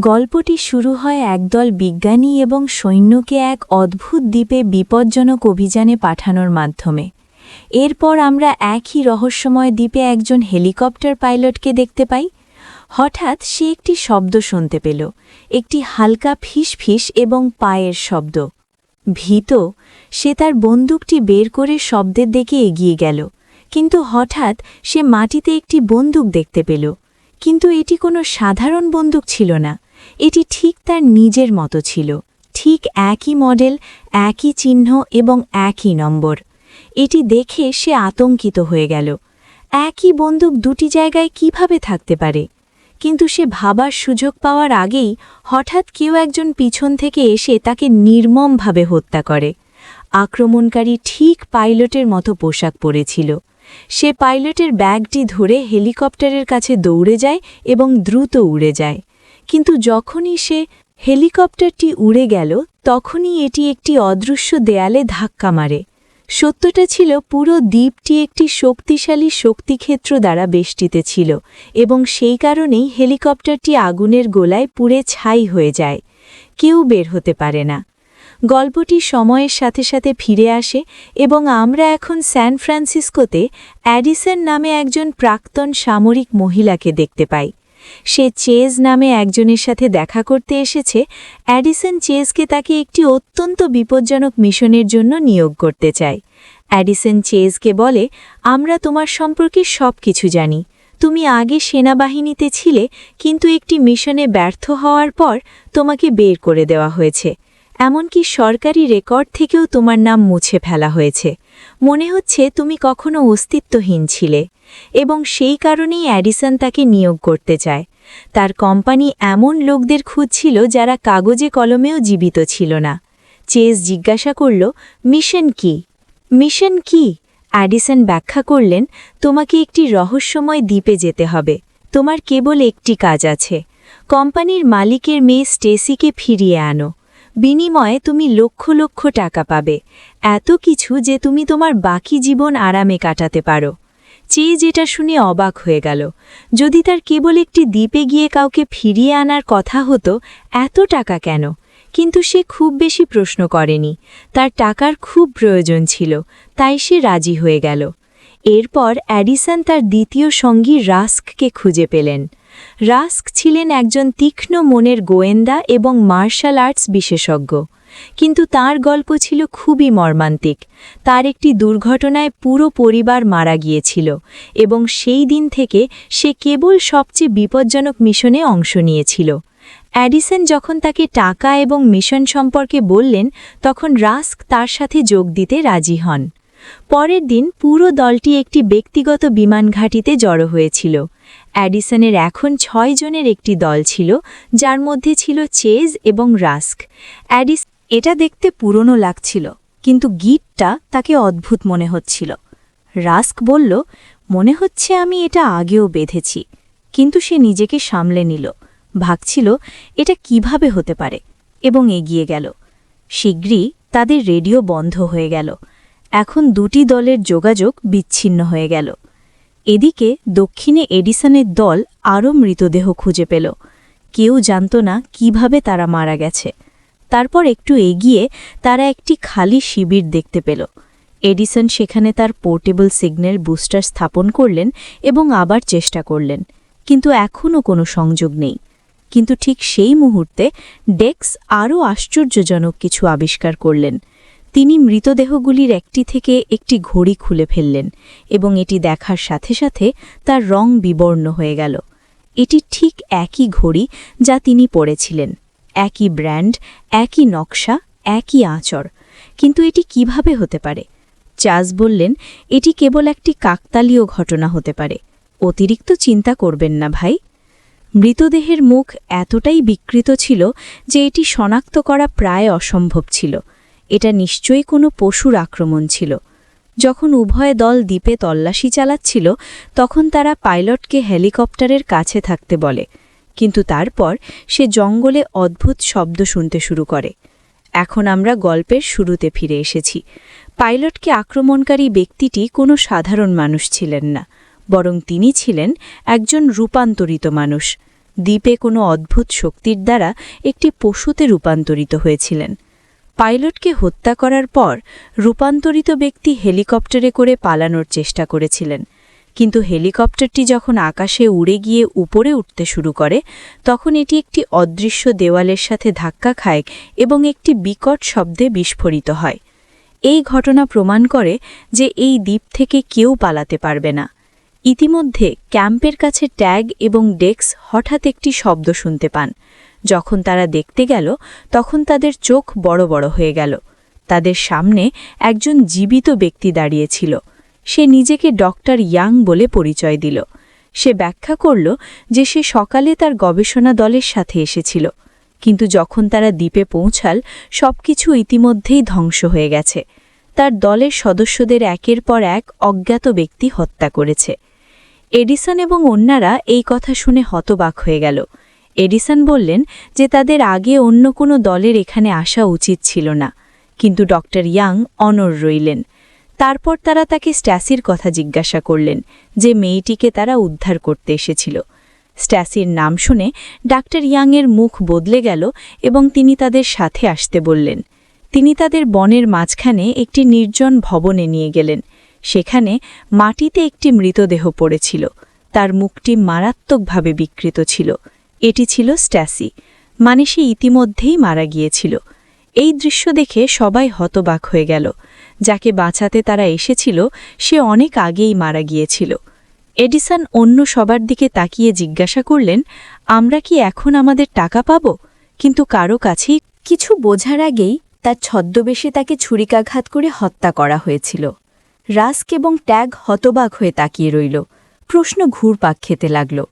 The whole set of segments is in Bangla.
গল্পটি শুরু হয় একদল বিজ্ঞানী এবং সৈন্যকে এক অদ্ভুত দ্বীপে বিপজ্জনক অভিযানে পাঠানোর মাধ্যমে। এরপর আমরা একই রহস্যময় দ্বীপে একজন হেলিকপ্টার পাইলটকে দেখতে পাই। হঠাৎ সে একটি শব্দ শুনতে পেল। একটি হালকা ফিসফিস এবং পায়ের শব্দ। ভীত, সে তার বন্দুকটি বের করে শব্দের দিকে এগিয়ে গেল। কিন্তু হঠাৎ সে মাটিতে একটি বন্দুক দেখতে পেল। কিন্তু এটি কোনো সাধারণ বন্দুক ছিল না। এটি ঠিক তার নিজের মতো ছিল। ঠিক একই মডেল, একই চিহ্ন এবং একই নম্বর। এটি দেখে সে আতঙ্কিত হয়ে গেল। একই বন্দুক দুটি জায়গায় কীভাবে থাকতে পারে? কিন্তু সে ভাবার সুযোগ পাওয়ার আগেই হঠাৎ কেউ একজন পিছন থেকে এসে তাকে নির্মমভাবে হত্যা করে। আক্রমণকারী ঠিক পাইলটের মতো পোশাক পরেছিল। সে পাইলটের ব্যাগটি ধরে হেলিকপ্টারের কাছে দৌড়ে যায় এবং দ্রুত উড়ে যায়। কিন্তু যখনই সে হেলিকপ্টারটি উড়ে গেল, তখনই এটি একটি অদৃশ্য দেয়ালে ধাক্কা মারে। সত্যটা ছিল, পুরো দ্বীপটি একটি শক্তিশালী শক্তিক্ষেত্র দ্বারা বেষ্টিত ছিল এবং সেই কারণেই হেলিকপ্টারটি আগুনের গোলায় পুড়ে ছাই হয়ে যায়। কেউ বের হতে পারে না। গল্পটি সময়ের সাথে সাথে ফিরে আসে এবং আমরা এখন স্যান ফ্রান্সিসকোতে অ্যাডিসন নামে একজন প্রাক্তন সামরিক মহিলাকে দেখতে পাই। সে চেজ নামে একজনের সাথে দেখা করতে এসেছে। অ্যাডিসন চেজকে তাকে একটি অত্যন্ত বিপজ্জনক মিশনের জন্য নিয়োগ করতে চায়। অ্যাডিসন চেজকে বলে, আমরা তোমার সম্পর্কে সব কিছু জানি। তুমি আগে সেনাবাহিনীতে ছিলে, কিন্তু একটি মিশনে ব্যর্থ হওয়ার পর তোমাকে বের করে দেওয়া হয়েছে। এমনকি সরকারি রেকর্ড থেকেও তোমার নাম মুছে ফেলা হয়েছে। মনে হচ্ছে তুমি কখনো অস্তিত্বহীন ছিলে। এবং সেই কারণেই অ্যাডিসন তাকে নিয়োগ করতে চায়। তার কোম্পানি এমন লোকদের খুঁজছিল যারা কাগজে কলমেও জীবিত ছিল না। চেস জিজ্ঞাসা করল, মিশন কি? মিশন কি? অ্যাডিসন ব্যাখ্যা করলেন, তোমাকে একটি রহস্যময় দ্বীপে যেতে হবে। তোমার কেবল একটি কাজ আছে। কোম্পানির মালিকের মেয়ে স্টেসিকে ফিরিয়ে আনো। বিনিময়ে তুমি লক্ষ লক্ষ টাকা পাবে। এত কিছু যে তুমি তোমার বাকি জীবন আরামে কাটাতে পারো। চেয়ে যেটা শুনে অবাক হয়ে গেল। যদি তার কেবল একটি দ্বীপে গিয়ে কাউকে ফিরিয়ে আনার কথা হতো, এত টাকা কেন? কিন্তু সে খুব বেশি প্রশ্ন করেনি। তার টাকার খুব প্রয়োজন ছিল, তাই সে রাজি হয়ে গেল। এরপর অ্যাডিসন তার দ্বিতীয় সঙ্গী রাস্ককে খুঁজে পেলেন। রাস্ক ছিলেন একজন তীক্ষ্ণ মনের গোয়েন্দা এবং মার্শাল আর্টস বিশেষজ্ঞ। কিন্তু তার গল্প ছিল খুবই মর্মান্তিক। তার একটি দুর্ঘটনায় পুরো পরিবার মারা গিয়েছিল এবং সেই দিন থেকে সে কেবল সবচেয়ে বিপজ্জনক মিশনে অংশ নিয়েছিল। অ্যাডিসন যখন তাকে টাকা এবং মিশন সম্পর্কে বললেন, তখন রাস্ক তার সাথে যোগ দিতে রাজি হন। পরের দিন পুরো দলটি একটি ব্যক্তিগত বিমান ঘাঁটিতে জড়ো হয়েছিল। অ্যাডিসনের এখন ছয় জনের একটি দল ছিল, যার মধ্যে ছিল চেজ এবং রাস্ক। অ্যাডিস এটা দেখতে পুরনো লাগছিল, কিন্তু গিটটা তাকে অদ্ভুত মনে হচ্ছিল। রাস্ক বলল, মনে হচ্ছে আমি এটা আগেও বেঁধেছি। কিন্তু সে নিজেকে সামলে নিল, ভাবছিল, এটা কীভাবে হতে পারে? এবং এগিয়ে গেল। শীঘ্রই তাদের রেডিও বন্ধ হয়ে গেল। এখন দুটি দলের যোগাযোগ বিচ্ছিন্ন হয়ে গেল। এদিকে দক্ষিণে এডিসনের দল আরও মৃতদেহ খুঁজে পেল। কেউ জানত না কীভাবে তারা মারা গেছে। তারপর একটু এগিয়ে তারা একটি খালি শিবির দেখতে পেল। এডিসন সেখানে তার পোর্টেবল সিগন্যাল বুস্টার স্থাপন করলেন এবং আবার চেষ্টা করলেন, কিন্তু এখনও কোনো সংযোগ নেই। কিন্তু ঠিক সেই মুহূর্তে ডেক্স আরও আশ্চর্যজনক কিছু আবিষ্কার করলেন। তিনি মৃতদেহগুলির একটি থেকে একটি ঘড়ি খুলে ফেললেন এবং এটি দেখার সাথে সাথে তার রং বিবর্ণ হয়ে গেল। এটি ঠিক একই ঘড়ি যা তিনি পড়েছিলেন একই ব্র্যান্ড, একই নকশা, একই আঁচড়। কিন্তু এটি কীভাবে হতে পারে? চাজ বললেন, এটি কেবল একটি কাকতালীয় ঘটনা হতে পারে। অতিরিক্ত চিন্তা করবেন না ভাই। মৃতদেহের মুখ এতটাই বিকৃত ছিল যে এটি শনাক্ত করা প্রায় অসম্ভব ছিল। এটা নিশ্চয়ই কোনো পশুর আক্রমণ ছিল। যখন উভয় দল দ্বীপে তল্লাশি চালাচ্ছিল, তখন তারা পাইলটকে হেলিকপ্টারের কাছে থাকতে বলে। কিন্তু তারপর সে জঙ্গলে অদ্ভুত শব্দ শুনতে শুরু করে। এখন আমরা গল্পের শুরুতে ফিরে এসেছি। পাইলটকে আক্রমণকারী ব্যক্তিটি কোনো সাধারণ মানুষ ছিলেন না, বরং তিনি ছিলেন একজন রূপান্তরিত মানুষ। দ্বীপে কোনো অদ্ভুত শক্তির দ্বারা একটি পশুতে রূপান্তরিত হয়েছিলেন। পাইলটকে হত্যা করার পর রূপান্তরিত ব্যক্তি হেলিকপ্টারে করে পালানোর চেষ্টা করেছিলেন। কিন্তু হেলিকপ্টারটি যখন আকাশে উড়ে গিয়ে উপরে উঠতে শুরু করে, তখন এটি একটি অদৃশ্য দেওয়ালের সাথে ধাক্কা খায় এবং একটি বিকট শব্দে বিস্ফোরিত হয়। এই ঘটনা প্রমাণ করে যে এই দ্বীপ থেকে কেউ পালাতে পারবে না। ইতিমধ্যে ক্যাম্পের কাছে ট্যাগ এবং ডেক্স হঠাৎ একটি শব্দ শুনতে পান। যখন তারা দেখতে গেল, তখন তাদের চোখ বড় বড় হয়ে গেল। তাদের সামনে একজন জীবিত ব্যক্তি দাঁড়িয়েছিল সে নিজেকে ডক্টর ইয়াং বলে পরিচয় দিল। সে ব্যাখ্যা করল যে সে সকালে তার গবেষণা দলের সাথে এসেছিল, কিন্তু যখন তারা দ্বীপে পৌঁছাল, সবকিছু ইতিমধ্যেই ধ্বংস হয়ে গেছে। তার দলের সদস্যদের একের পর এক অজ্ঞাত ব্যক্তি হত্যা করেছে। এডিসন এবং অন্যরা এই কথা শুনে হতবাক হয়ে গেল। এডিসন বললেন যে তাদের আগে অন্য কোনো দলের এখানে আসা উচিত ছিল না, কিন্তু ডক্টর ইয়াং অনর রইলেন। তারপর তারা তাকে স্ট্যাসির কথা জিজ্ঞাসা করলেন, যে মেয়েটিকে তারা উদ্ধার করতে এসেছিল। স্ট্যাসির নাম শুনে ডাক্তার ইয়াংয়ের মুখ বদলে গেল এবং তিনি তাদের সাথে আসতে বললেন। তিনি তাদের বনের মাঝখানে একটি নির্জন ভবনে নিয়ে গেলেন। সেখানে মাটিতে একটি মৃতদেহ পড়েছিল। তার মুখটি মারাত্মকভাবে বিকৃত ছিল। এটি ছিল স্ট্যাসি। মানে সে ইতিমধ্যেই মারা গিয়েছিল। এই দৃশ্য দেখে সবাই হতবাক হয়ে গেল। যাকে বাঁচাতে তারা এসেছিল, সে অনেক আগেই মারা গিয়েছিল। এডিসন অন্য সবার দিকে তাকিয়ে জিজ্ঞাসা করলেন, আমরা কি এখন আমাদের টাকা পাব? কিন্তু কারও কাছেই কিছু বোঝার আগেই তার ছদ্মবেশে তাকে ছুরিকাঘাত করে হত্যা করা হয়েছিল। রাস্ক এবং ট্যাগ হতবাক হয়ে তাকিয়ে রইল। প্রশ্ন ঘুরপাক খেতে লাগল।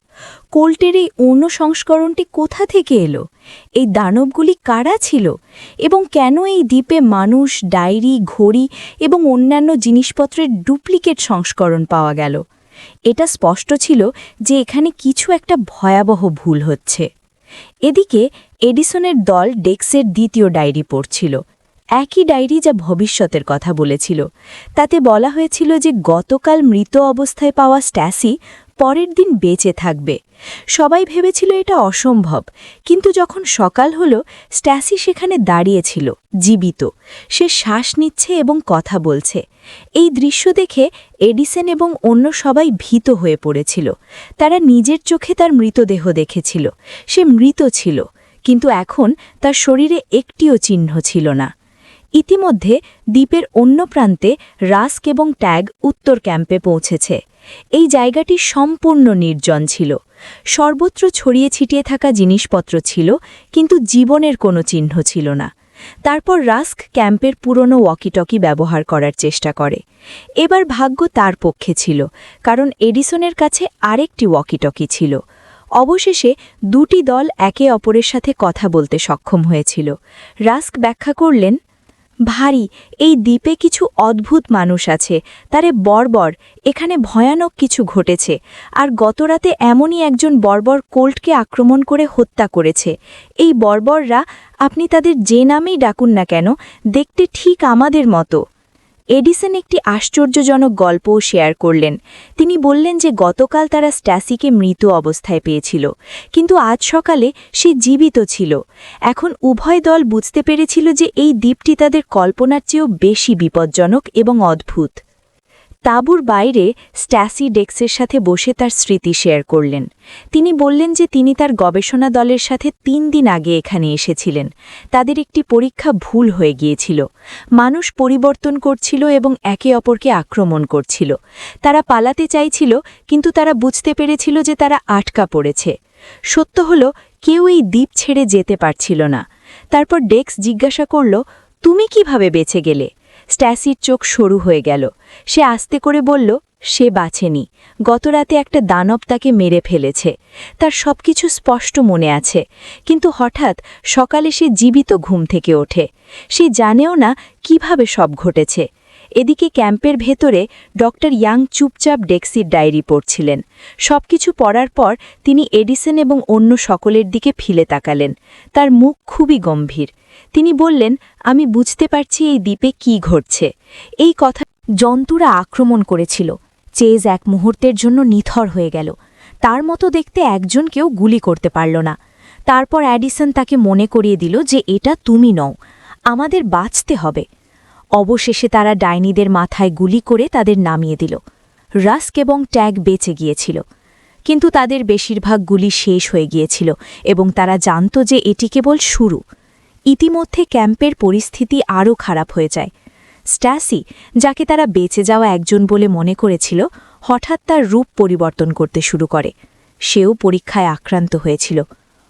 কোল্টের এই অন্য সংস্করণটি কোথা থেকে এলো? এই দানবগুলি কারা ছিল? এবং কেন এই দ্বীপে মানুষ, ডায়েরি, ঘড়ি এবং অন্যান্য জিনিসপত্রের ডুপ্লিকেট সংস্করণ পাওয়া গেল? এটা স্পষ্ট ছিল যে এখানে কিছু একটা ভয়াবহ ভুল হচ্ছে। এদিকে, এডিসনের দল ডেক্সের দ্বিতীয় ডায়েরি পড়ছিল। একই ডায়েরি যা ভবিষ্যতের কথা বলেছিল। তাতে বলা হয়েছিল যে গতকাল মৃত অবস্থায় পাওয়া স্ট্যাসি পরের দিন বেঁচে থাকবে। সবাই ভেবেছিল এটা অসম্ভব, কিন্তু যখন সকাল হলো, স্ট্যাসি সেখানে দাঁড়িয়েছিল, জীবিত। সে শ্বাস নিচ্ছে এবং কথা বলছে। এই দৃশ্য দেখে এডিসন এবং অন্য সবাই ভীত হয়ে পড়েছিল। তারা নিজের চোখে তার মৃতদেহ দেখেছিল। সে মৃত ছিল, কিন্তু এখন তার শরীরে একটিও চিহ্ন ছিল না। ইতিমধ্যে দ্বীপের অন্য প্রান্তে রাস্ক এবং ট্যাগ উত্তর ক্যাম্পে পৌঁছেছে। এই জায়গাটি সম্পূর্ণ নির্জন ছিল। সর্বত্র ছড়িয়ে ছিটিয়ে থাকা জিনিসপত্র ছিল, কিন্তু জীবনের কোনো চিহ্ন ছিল না। তারপর রাস্ক ক্যাম্পের পুরনো ওয়াকিটকি ব্যবহার করার চেষ্টা করে। এবার ভাগ্য তার পক্ষে ছিল, কারণ এডিসনের কাছে আরেকটি ওয়াকিটকি ছিল। অবশেষে দুটি দল একে অপরের সাথে কথা বলতে সক্ষম হয়েছিল। রাস্ক ব্যাখ্যা করলেন ভারী, এই দ্বীপে কিছু অদ্ভুত মানুষ আছে, তারে বর্বর, এখানে ভয়ানক কিছু ঘটেছে। আর গতরাতে এমনই একজন বর্বর কোল্টকে আক্রমণ করে হত্যা করেছে। এই বর্বররা, আপনি তাদের যে নামেই ডাকুন না কেন, দেখতে ঠিক আমাদের মতো। এডিসন একটি আশ্চর্যজনক গল্পও শেয়ার করলেন। তিনি বললেন যে গতকাল তারা স্ট্যাসিকে মৃত অবস্থায় পেয়েছিল, কিন্তু আজ সকালে সে জীবিত ছিল। এখন উভয় দল বুঝতে পেরেছিল যে এই দ্বীপটি তাদের কল্পনার চেয়েও বেশি বিপজ্জনক এবং অদ্ভুত। তাঁবুর বাইরে স্ট্যাসি ডেক্সের সাথে বসে তার স্মৃতি শেয়ার করলেন। তিনি বললেন যে তিনি তার গবেষণা দলের সাথে তিন দিন আগে এখানে এসেছিলেন। তাদের একটি পরীক্ষা ভুল হয়ে গিয়েছিল। মানুষ পরিবর্তন করছিল এবং একে অপরকে আক্রমণ করছিল। তারা পালাতে চাইছিল, কিন্তু তারা বুঝতে পেরেছিল যে তারা আটকা পড়েছে। সত্য হল, কেউ এই দ্বীপ ছেড়ে যেতে পারছিল না। তারপর ডেক্স জিজ্ঞাসা করল, তুমি কীভাবে বেঁচে গেলে? স্ট্যাসির চোখ সরু হয়ে গেল। সে আস্তে করে বলল, সে বাঁচেনি। গতরাতে একটা দানব তাকে মেরে ফেলেছে। তার সবকিছু স্পষ্ট মনে আছে। কিন্তু হঠাৎ সকালে সে জীবিত ঘুম থেকে ওঠে। সে জানেও না কীভাবে সব ঘটেছে। এদিকে ক্যাম্পের ভেতরে ডক্টর ইয়াং চুপচাপ ডেক্সির ডায়েরি পড়ছিলেন। সবকিছু পড়ার পর তিনি এডিসন এবং অন্য সকলের দিকে ফিলে তাকালেন। তার মুখ খুবই গম্ভীর। তিনি বললেন, আমি বুঝতে পারছি এই দ্বীপে কি ঘটছে। এই কথা জন্তুরা আক্রমণ করেছিল। চেজ এক মুহূর্তের জন্য নিথর হয়ে গেল। তার মতো দেখতে একজনকেও গুলি করতে পারল না। তারপর অ্যাডিসন তাকে মনে করিয়ে দিল যে এটা তুমি নও। আমাদের বাঁচতে হবে। অবশেষে তারা ডাইনিদের মাথায় গুলি করে তাদের নামিয়ে দিল। রাস্ক এবং ট্যাগ বেঁচে গিয়েছিল। কিন্তু তাদের বেশিরভাগ গুলি শেষ হয়ে গিয়েছিল এবং তারা জানত যে এটি কেবল শুরু। ইতিমধ্যে ক্যাম্পের পরিস্থিতি আরও খারাপ হয়ে যায়। স্ট্যাসি, যাকে তারা বেঁচে যাওয়া একজন বলে মনে করেছিল, হঠাৎ তার রূপ পরিবর্তন করতে শুরু করে। সেও পরীক্ষায় আক্রান্ত হয়েছিল।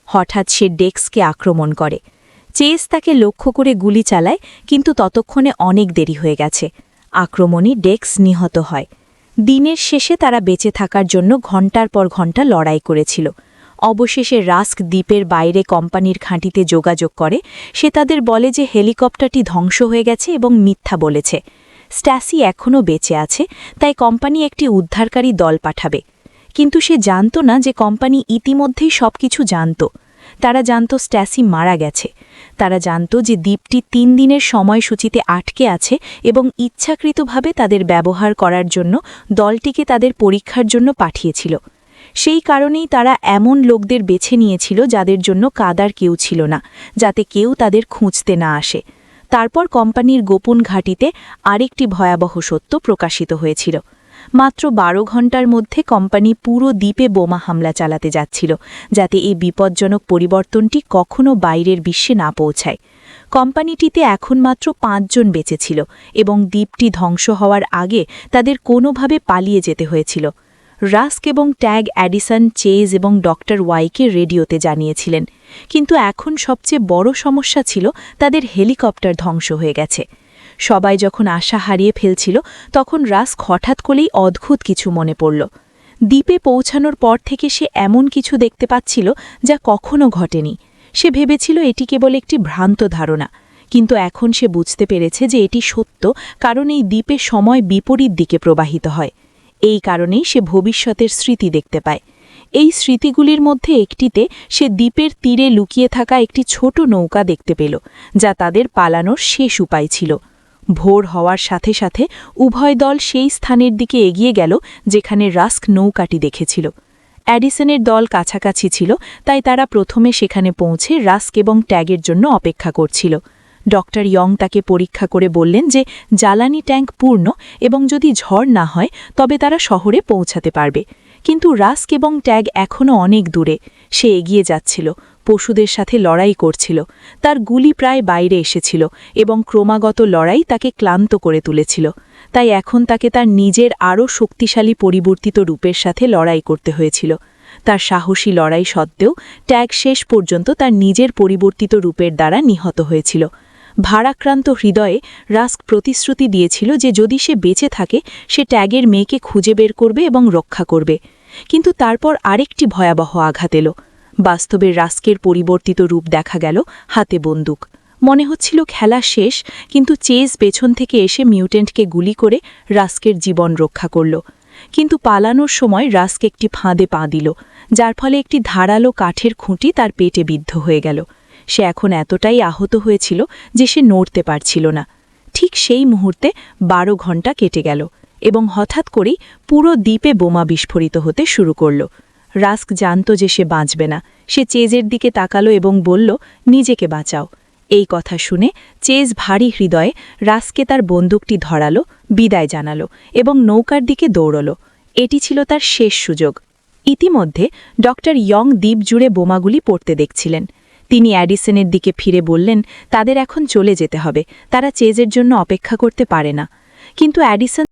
হঠাৎ সে ডেক্সকে আক্রমণ করে। চেস তাকে লক্ষ্য করে গুলি চালায়, কিন্তু ততক্ষণে অনেক দেরি হয়ে গেছে। আক্রমণে ডেক্স নিহত হয়। দিনের শেষে তারা বেঁচে থাকার জন্য ঘণ্টার পর ঘণ্টা লড়াই করেছিল। অবশেষে রাস্ক দ্বীপের বাইরে কোম্পানির খাঁটিতে যোগাযোগ করে। সে তাদের বলে যে হেলিকপ্টারটি ধ্বংস হয়ে গেছে এবং মিথ্যা বলেছে। স্ট্যাসি এখনও বেঁচে আছে, তাই কোম্পানি একটি উদ্ধারকারী দল পাঠাবে। কিন্তু সে জানত না যে কোম্পানি ইতিমধ্যেই সবকিছু জানত। তারা জানত স্ট্যাসি মারা গেছে। তারা জানত যে দ্বীপটি তিন দিনের সময়সূচিতে আটকে আছে এবং ইচ্ছাকৃতভাবে তাদের ব্যবহার করার জন্য দলটিকে তাদের পরীক্ষার জন্য পাঠিয়েছিল। সেই কারণেই তারা এমন লোকদের বেছে নিয়েছিল যাদের জন্য কাদার কেউ ছিল না, যাতে কেউ তাদের খুঁজতে না আসে। তারপর কোম্পানির গোপন ঘাঁটিতে আরেকটি ভয়াবহ সত্য প্রকাশিত হয়েছিল। মাত্র বারো ঘণ্টার মধ্যে কোম্পানি পুরো দ্বীপে বোমা হামলা চালাতে যাচ্ছিল, যাতে এই বিপজ্জনক পরিবর্তনটি কখনও বাইরের বিশ্বে না পৌঁছায়। কোম্পানিটিতে এখন মাত্র পাঁচজন বেঁচে ছিল এবং দ্বীপটি ধ্বংস হওয়ার আগে তাদের কোনোভাবে পালিয়ে যেতে হয়েছিল। রাস্ক এবং ট্যাগ অ্যাডিসন, চেজ এবং ডক্টর ওয়াইকে রেডিওতে জানিয়েছিলেন, কিন্তু এখন সবচেয়ে বড় সমস্যা ছিল তাদের হেলিকপ্টার ধ্বংস হয়ে গেছে। সবাই যখন আশা হারিয়ে ফেলছিল, তখন রাস্ক হঠাৎ করেই অদ্ভুত কিছু মনে পড়ল। দ্বীপে পৌঁছানোর পর থেকে সে এমন কিছু দেখতে পাচ্ছিল যা কখনো ঘটেনি। সে ভেবেছিল এটি কেবল একটি ভ্রান্ত ধারণা, কিন্তু এখন সে বুঝতে পেরেছে যে এটি সত্য, কারণ এই দ্বীপে সময় বিপরীত দিকে প্রবাহিত হয়। এই কারণেই সে ভবিষ্যতের স্মৃতি দেখতে পায়। এই স্মৃতিগুলির মধ্যে একটিতে সে দ্বীপের তীরে লুকিয়ে থাকা একটি ছোট নৌকা দেখতে পেল, যা তাদের পালানোর শেষ উপায় ছিল। ভোর হওয়ার সাথে সাথে উভয় দল সেই স্থানের দিকে এগিয়ে গেল, যেখানে রাস্ক নৌকাটি দেখেছিল। অ্যাডিসনের দল কাছাকাছি ছিল, তাই তারা প্রথমে সেখানে পৌঁছে রাস্ক এবং ট্যাগের জন্য অপেক্ষা করছিল। ডক্টর ইয়ং তাকে পরীক্ষা করে বললেন যে, জ্বালানি ট্যাঙ্ক পূর্ণ এবং যদি ঝড় না হয়, তবে তারা শহরে পৌঁছাতে পারবে। কিন্তু রাস্ক এবং ট্যাগ এখনও অনেক দূরে, সে এগিয়ে যাচ্ছিল। পশুদের সাথে লড়াই করছিল। তার গুলি প্রায় বাইরে এসেছিল এবং ক্রমাগত লড়াই তাকে ক্লান্ত করে তুলেছিল। তাই এখন তাকে তার নিজের আরও শক্তিশালী পরিবর্তিত রূপের সাথে লড়াই করতে হয়েছিল। তার সাহসী লড়াই সত্ত্বেও ট্যাগ শেষ পর্যন্ত তার নিজের পরিবর্তিত রূপের দ্বারা নিহত হয়েছিল। ভারাক্রান্ত হৃদয়ে রাস্ক প্রতিশ্রুতি দিয়েছিল যে যদি সে বেঁচে থাকে, সে ট্যাগের মেয়েকে খুঁজে বের করবে এবং রক্ষা করবে। কিন্তু তারপর আরেকটি ভয়াবহ আঘাত এলো। বাস্তবের রাস্কের পরিবর্তিত রূপ দেখা গেল হাতে বন্দুক। মনে হচ্ছিল খেলা শেষ, কিন্তু চেজ পেছন থেকে এসে মিউটেন্টকে গুলি করে রাস্কের জীবন রক্ষা করল। কিন্তু পালানোর সময় রাস্ক একটি ফাঁদে পা দিল, যার ফলে একটি ধারালো কাঠের খুঁটি তার পেটে বিদ্ধ হয়ে গেল। সে এখন এতটাই আহত হয়েছিল যে সে নড়তে পারছিল না। ঠিক সেই মুহূর্তে বারো ঘণ্টা কেটে গেল এবং হঠাৎ করেই পুরো দ্বীপে বোমা বিস্ফোরিত হতে শুরু করল। রাস্ক জানত যে সে বাঁচবে না। সে চেজের দিকে তাকালো এবং বলল, নিজেকে বাঁচাও। এই কথা শুনে চেজ ভারী হৃদয়ে রাস্কে তার বন্দুকটি ধরালো, বিদায় জানালো এবং নৌকার দিকে দৌড়ল। এটি ছিল তার শেষ সুযোগ। ইতিমধ্যে ডক্টর ইয়ং দ্বীপ জুড়ে বোমাগুলি পড়তে দেখছিলেন। তিনি অ্যাডিসনের দিকে ফিরে বললেন, তাদের এখন চলে যেতে হবে। তারা চেজের জন্য অপেক্ষা করতে পারে না। কিন্তু অ্যাডিসন